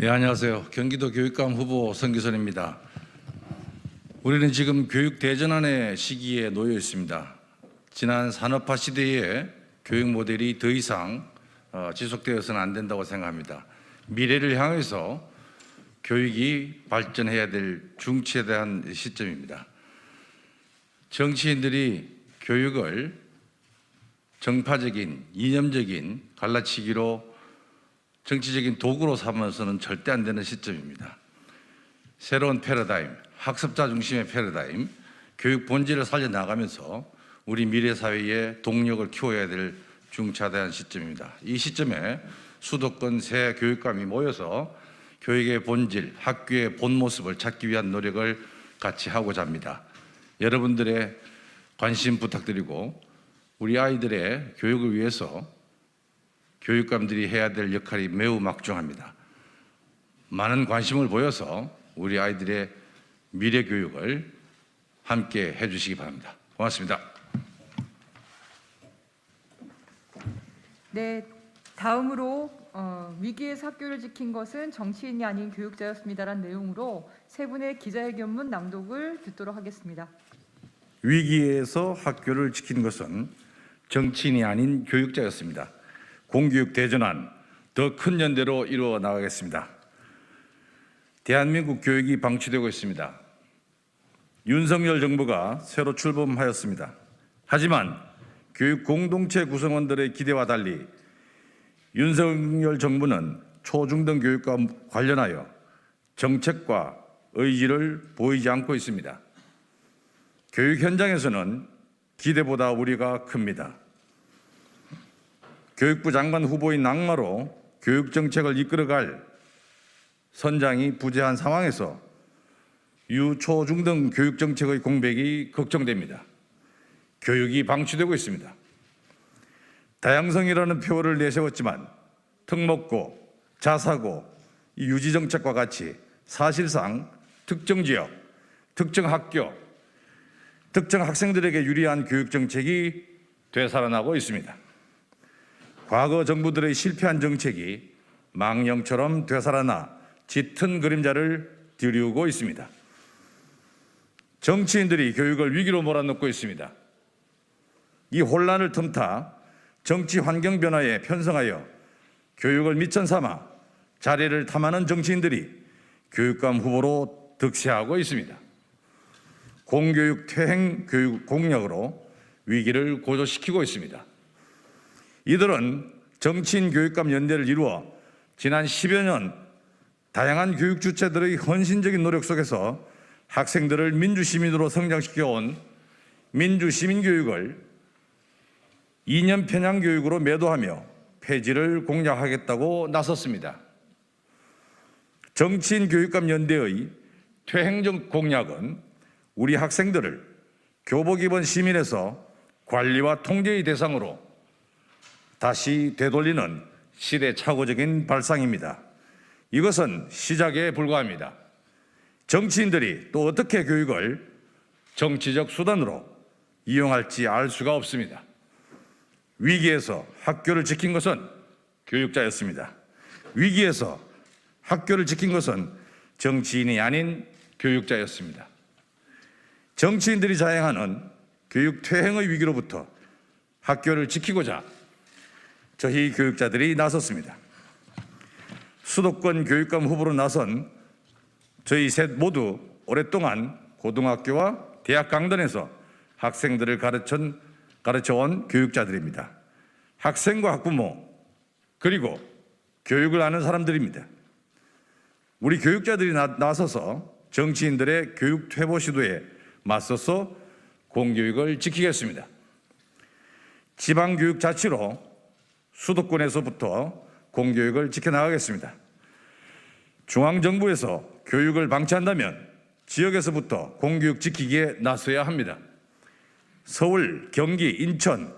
네, 안녕하세요. 경기도 교육감 후보 성기선입니다. 우리는 지금 교육 대전환의 시기에 놓여 있습니다. 지난 산업화 시대에 교육 모델이 더 이상 어, 지속되어서는 안 된다고 생각합니다. 미래를 향해서 교육이 발전해야 될 중치에 대한 시점입니다. 정치인들이 교육을 정파적인 이념적인 갈라치기로 정치적인 도구로 삼아서는 절대 안 되는 시점입니다. 새로운 패러다임, 학습자 중심의 패러다임, 교육 본질을 살려나가면서 우리 미래 사회의 동력을 키워야 될 중차대한 시점입니다. 이 시점에 수도권 새 교육감이 모여서 교육의 본질, 학교의 본 모습을 찾기 위한 노력을 같이 하고자 합니다. 여러분들의 관심 부탁드리고 우리 아이들의 교육을 위해서 교육감들이 해야 될 역할이 매우 막중합니다. 많은 관심을 보여서 우리 아이들의 미래 교육을 함께 해주시기 바랍니다. 고맙습니다. 네, 다음으로 어, 위기에서 학교를 지킨 것은 정치인이 아닌 교육자였습니다라는 내용으로 세 분의 기자회견문 낭독을 듣도록 하겠습니다. 위기에서 학교를 지킨 것은 정치인이 아닌 교육자였습니다. 공교육 대전환 더 큰 연대로 이루어 나가겠습니다. 대한민국 교육이 방치되고 있습니다. 윤석열 정부가 새로 출범하였습니다. 하지만 교육 공동체 구성원들의 기대와 달리 윤석열 정부는 초중등 교육과 관련하여 정책과 의지를 보이지 않고 있습니다. 교육 현장에서는 기대보다 우리가 큽니다. 교육부 장관 후보인 낙마로 교육 정책을 이끌어갈 선장이 부재한 상황에서 유초 중등 교육 정책의 공백이 걱정됩니다. 교육이 방치되고 있습니다. 다양성이라는 표어를 내세웠지만 특목고, 자사고, 유지 정책과 같이 사실상 특정 지역, 특정 학교, 특정 학생들에게 유리한 교육 정책이 되살아나고 있습니다. 과거 정부들의 실패한 정책이 망령처럼 되살아나 짙은 그림자를 들이우고 있습니다. 정치인들이 교육을 위기로 몰아넣고 있습니다. 이 혼란을 틈타 정치 환경 변화에 편성하여 교육을 미천 삼아 자리를 탐하는 정치인들이 교육감 후보로 득세하고 있습니다. 공교육 퇴행 교육 공약으로 위기를 고조시키고 있습니다. 이들은 정치인 교육감 연대를 이루어 지난 10여 년 다양한 교육 주체들의 헌신적인 노력 속에서 학생들을 민주시민으로 성장시켜 온 민주시민교육을 이념 편향 교육으로 매도하며 폐지를 공약하겠다고 나섰습니다. 정치인 교육감 연대의 퇴행적 공약은 우리 학생들을 교복 입은 시민에서 관리와 통제의 대상으로 다시 되돌리는 시대착오적인 발상입니다. 이것은 시작에 불과합니다. 정치인들이 또 어떻게 교육을 정치적 수단으로 이용할지 알 수가 없습니다. 위기에서 학교를 지킨 것은 교육자였습니다. 위기에서 학교를 지킨 것은 정치인이 아닌 교육자였습니다. 정치인들이 자행하는 교육 퇴행의 위기로부터 학교를 지키고자 저희 교육자들이 나섰습니다. 수도권 교육감 후보로 나선 저희 셋 모두 오랫동안 고등학교와 대학 강단에서 학생들을 가르친, 가르쳐온 교육자들입니다. 학생과 학부모, 그리고 교육을 아는 사람들입니다. 우리 교육자들이 나, 나서서 정치인들의 교육 퇴보 시도에 맞서서 공교육을 지키겠습니다. 지방교육 자치로 수도권에서부터 공교육을 지켜나가겠습니다. 중앙정부에서 교육을 방치한다면 지역에서부터 공교육 지키기에 나서야 합니다. 서울, 경기, 인천,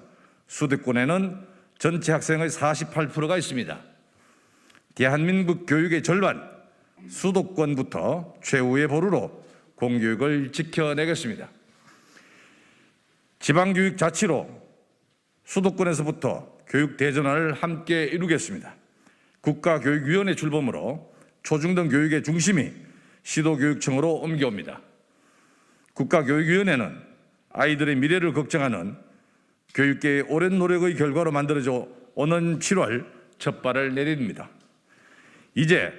수도권에는 전체 학생의 48%가 있습니다. 대한민국 교육의 절반, 수도권부터 최후의 보루로 공교육을 지켜내겠습니다. 지방교육 자치로 수도권에서부터 교육 대전환을 함께 이루겠습니다. 국가교육위원회 출범으로 초중등 교육의 중심이 시도교육청으로 옮겨옵니다. 국가교육위원회는 아이들의 미래를 걱정하는 교육계의 오랜 노력의 결과로 만들어져 오는 7월 첫 발을 내립니다. 이제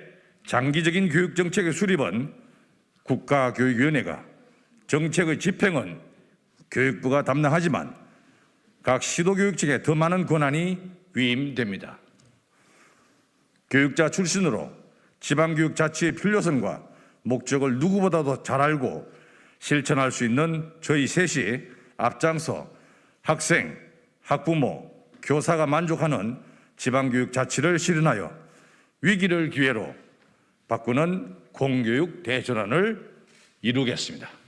장기적인 교육 정책의 수립은 국가교육위원회가 정책의 집행은 교육부가 담당하지만 각 시도교육청에 더 많은 권한이 위임됩니다. 교육자 출신으로 지방교육 자치의 필요성과 목적을 누구보다도 잘 알고 실천할 수 있는 저희 셋이 앞장서 학생, 학부모, 교사가 만족하는 지방교육 자치를 실현하여 위기를 기회로 바꾸는 공교육 대전환을 이루겠습니다.